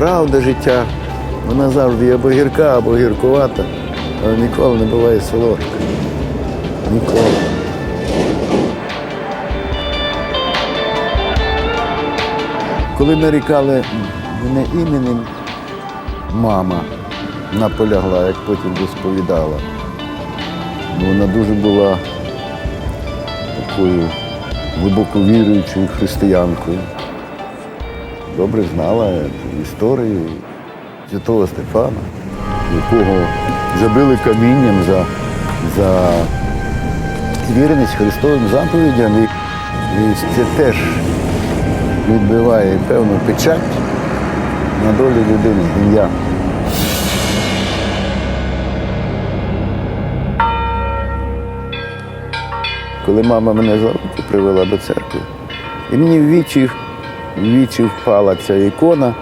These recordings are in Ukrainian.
Правда життя, вона завжди або гірка, або гіркувата, але ніколи не буває солодка. Ніколи. Коли нарікали мене іменем, мама наполягла, як потім розповідала. Вона дуже була такою глибоко віруючою християнкою. Добре знала історію святого Стефана, якого забили камінням за, за віреність Христовим заповідям. І, і це теж відбиває певну печать на долі людини, ім'я. Коли мама мене за руку привела до церкви, і мені в вічі, вічі впала ця ікона,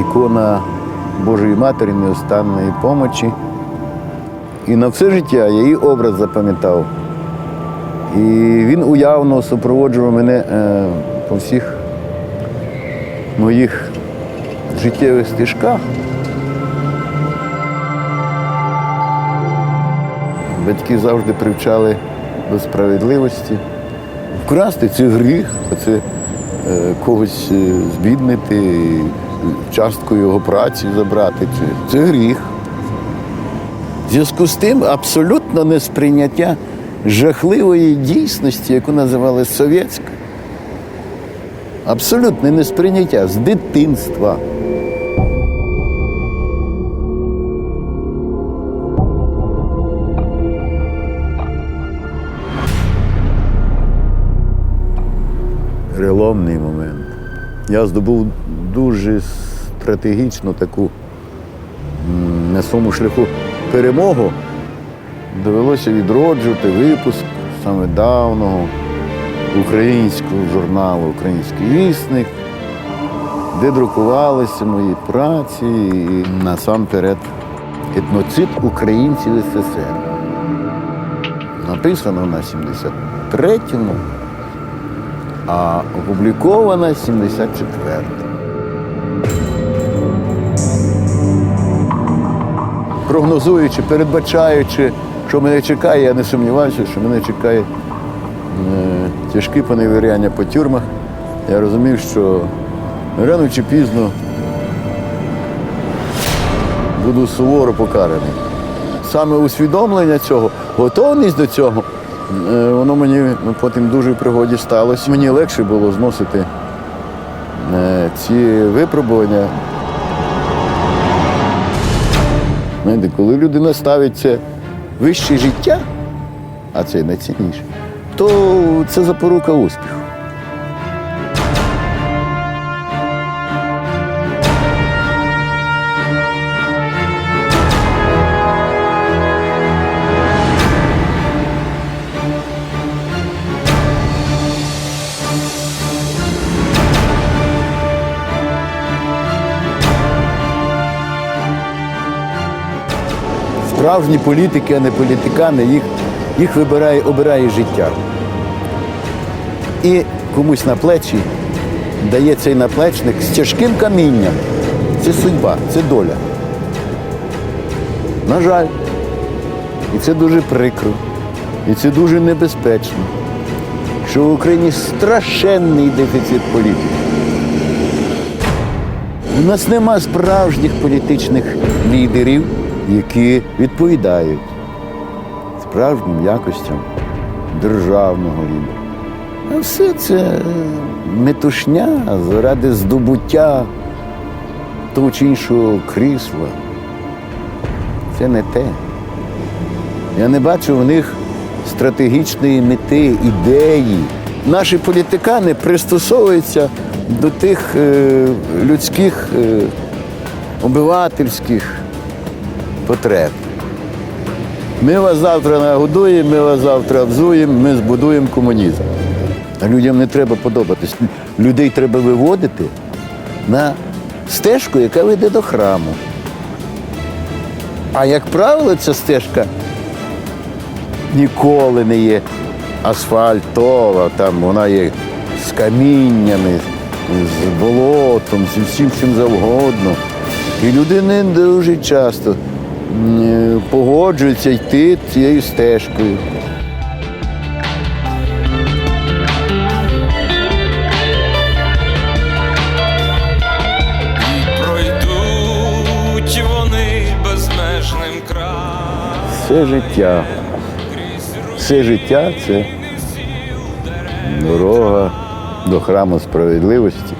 ікона Божої Матері неостанної помочі. І на все життя я її образ запам'ятав. І він уявно супроводжував мене е, по всіх моїх життєвих стежках. Батьки завжди привчали до справедливості. Вкрасти це гріх, це когось е, збіднити, частку його праці забрати. Це гріх. В зв'язку з тим абсолютно несприйняття жахливої дійсності, яку називали совєтська. Абсолютне несприйняття з дитинства. Переломний момент. Я здобув дуже стратегічну таку на своєму шляху перемогу. Довелося відроджувати випуск саме давного українського журналу Український вісник, де друкувалися мої праці і насамперед етноцид українців СССР. Написано на 73-му, а опублікована 74-му. прогнозуючи, передбачаючи, що мене чекає, я не сумніваюся, що мене чекає е, тяжкі поневіряння по тюрмах. Я розумів, що рано чи пізно буду суворо покараний. Саме усвідомлення цього, готовність до цього, воно мені потім дуже в пригоді сталося. Мені легше було зносити е, ці випробування. Знаєте, коли людина ставить це вище життя, а це найцінніше, то це запорука успіху. Справжні політики, а не політикани, їх, їх вибирає, обирає життя. І комусь на плечі дає цей наплечник з тяжким камінням. Це судьба, це доля. На жаль. І це дуже прикро. І це дуже небезпечно. Що в Україні страшенний дефіцит політики. У нас нема справжніх політичних лідерів, які відповідають справжнім якостям державного лідера. А все це метушня заради здобуття того чи іншого крісла. Це не те. Я не бачу в них стратегічної мети, ідеї. Наші політикани пристосовуються до тих е, людських, е, обивательських потреб. Ми вас завтра нагодуємо, ми вас завтра взуємо, ми збудуємо комунізм. Людям не треба подобатись. Людей треба виводити на стежку, яка веде до храму. А як правило, ця стежка ніколи не є асфальтова, там вона є з каміннями, з болотом, зі всім чим завгодно. І люди не дуже часто погоджуються йти цією стежкою. Пройдуть вони безмежним краєм. Все життя. Все життя це дорога до храму справедливості.